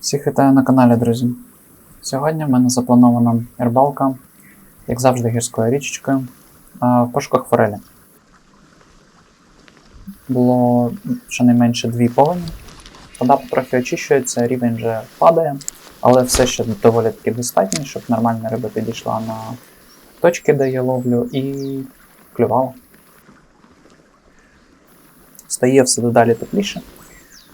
Всіх вітаю на каналі, друзі. Сьогодні в мене запланована рибалка, як завжди, гірською річечкою в пошуках форелі. Було щонайменше дві повені. Вода потрохи очищується, рівень вже падає, але все ще доволі таки достатньо, щоб нормальна риба підійшла на точки, де я ловлю, і клювала. Стає все дедалі тепліше.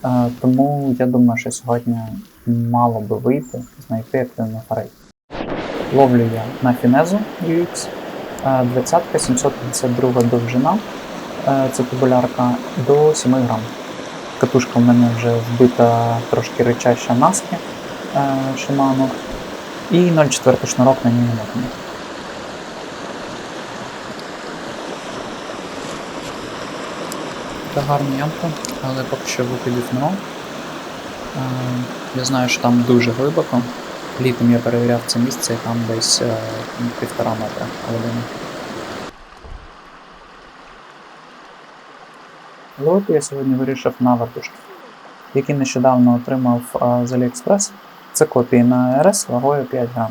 Е, Тому я думаю, що сьогодні мало би вийти, знайти активну форель. Ловлю я на фінезу UX, е, 20 752 довжина, е, це тубулярка, до 7 грам. Катушка в мене вже вбита трошки речаща наски е, Shimano, і 0,4 шнурок на ній намотаний. Це гарна ямка, але поки що виходів нема. Я знаю, що там дуже глибоко. Літом я перевіряв це місце і там десь е, півтора метра глибини. Ловити я сьогодні вирішив на вартушки, які нещодавно отримав е, з AliExpress. Це копії на РС вагою 5 грам.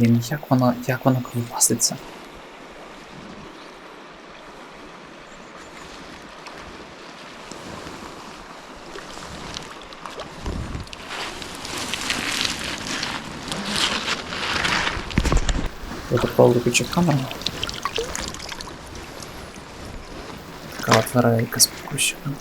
Блін, як воно, як воно ковбаситься? Я попав виключив камеру. Така от варейка спокущена.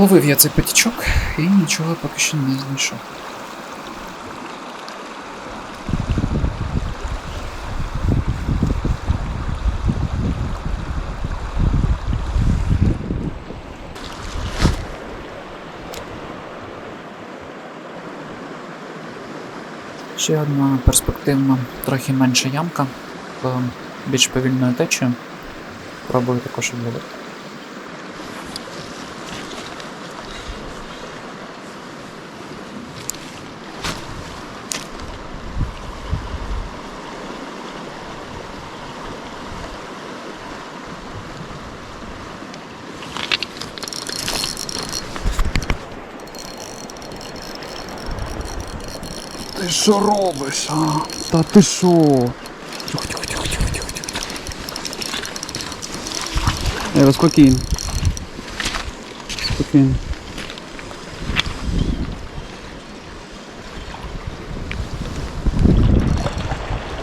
Обловив я цей потічок і нічого поки що не знайшов. Ще одна перспективна, трохи менша ямка, з більш повільною течею. Пробую також обловити. Що робиш, а? Та ти що? Тихо, тихо, тихо, тихо, тихо, тихо. Ева, спокійно. Спокійно.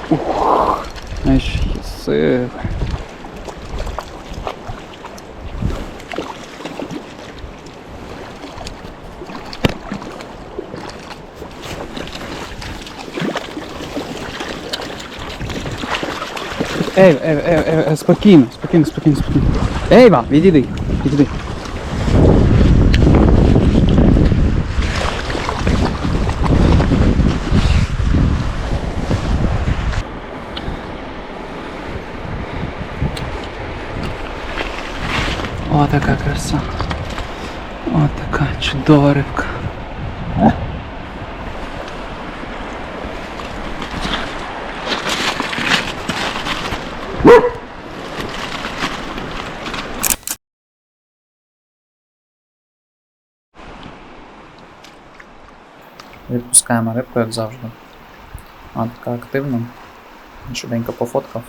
Ух, знаєш, сир. Ей, ей, ей, ей, ей, спокійно, спокійно, спокійно, спокійно. Ейва, відійди, відійди. О, така краса. О, така чудова рибка. Відпускаємо рибку, як завжди. А така активна. Швиденько пофоткав.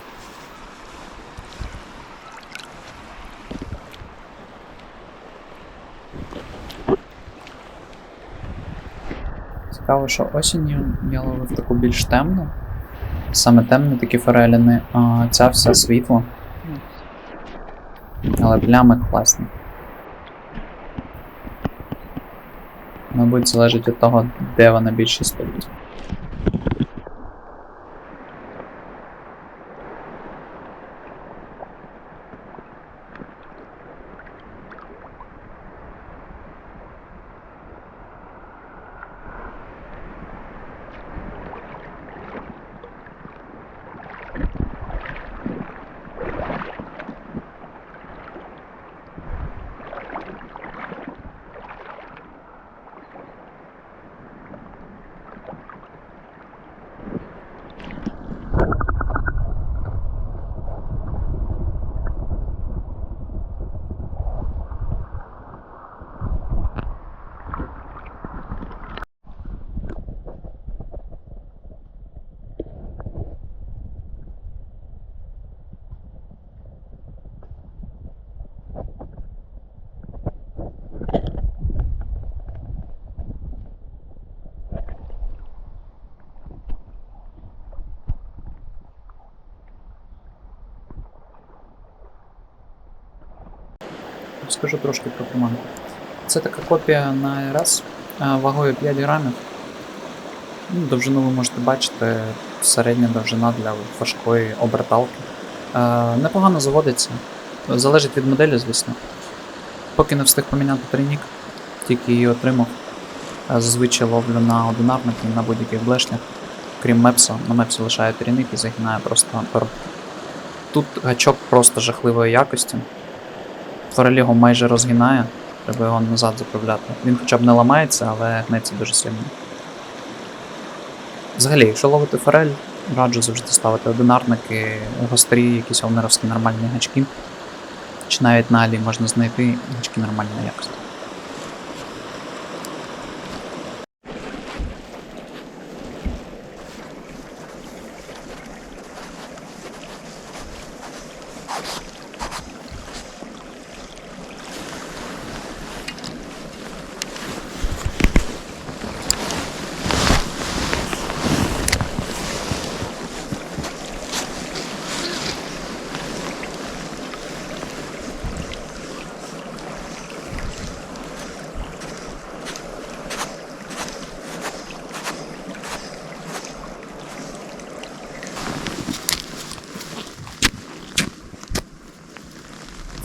Цікаво, що осінню я ловив таку більш темну. Саме темні такі фореліни, а ця вся світло. Але плями класні. Мабуть, залежить від того, де вона більше стоїть. Скажу трошки про приманку. Це така копія на РС е, вагою 5 грамів. Ну, Довжину ви можете бачити, середня довжина для важкої оберталки. Е, Непогано заводиться. Залежить від моделі, звісно. Поки не встиг поміняти трійник, тільки її отримав. Е, Зазвичай ловлю на одинарники, на будь-яких блешнях. Крім мепса, на мепсі лишаю трійник і загинаю просто пер. Тут гачок просто жахливої якості. Форель його майже розгинає, треба його назад заправляти. Він хоча б не ламається, але гнеться дуже сильно. Взагалі, якщо ловити форель, раджу завжди ставити одинарники, гострі, якісь овнеровські нормальні гачки. Чи навіть на алі можна знайти гачки нормальної якості.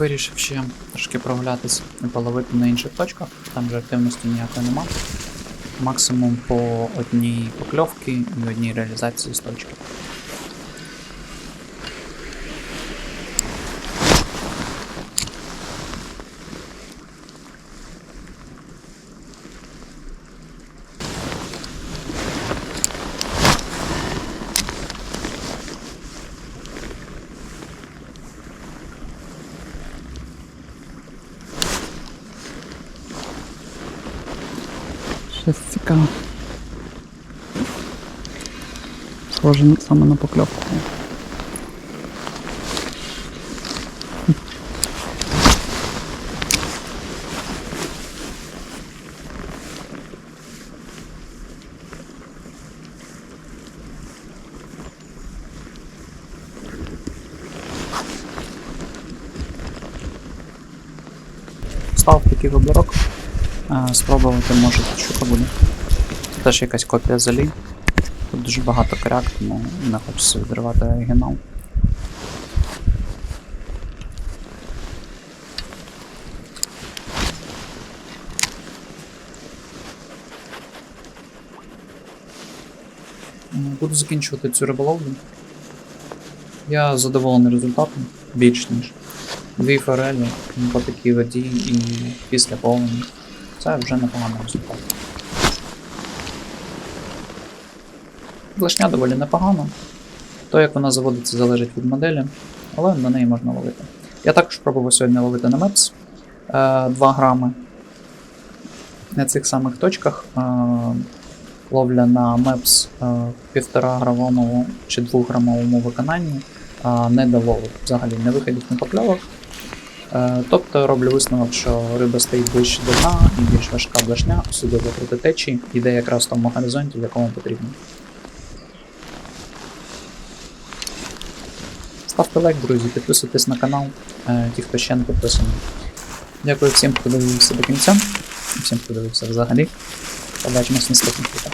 Вирішив ще трошки прогулятися і половити на інших точках, там же активності ніякої нема. Максимум по одній покльовці і одній реалізації з точки. Щось цікаве. Схоже саме на покльовку. Став такий виборок спробувати може щука буде. Це теж якась копія залі. Тут дуже багато коряк, тому не хочеться відривати оригінал. Буду закінчувати цю риболовлю. Я задоволений результатом, більш ніж. Дві форелі ну, по такій воді і після повені. Це вже непоганий результат. Блешня доволі непогана. То, як вона заводиться, залежить від моделі, але на неї можна ловити. Я також пробував сьогодні ловити на мепс е, 2 грами. На цих самих точках е, ловля на мепс е, в 1,5 грамовому чи 2 грамовому виконанні е, не дало взагалі не виходить на покльовок. Е, Тобто роблю висновок, що риба стоїть ближче до дна і більш важка блешня, особливо проти течії, йде якраз в тому горизонті, в якому потрібно. Ставте лайк, друзі, підписуйтесь на канал, е, ті, хто ще не підписаний. Дякую всім, хто дивився до кінця, всім, хто дивився взагалі. Побачимось в наступних відео.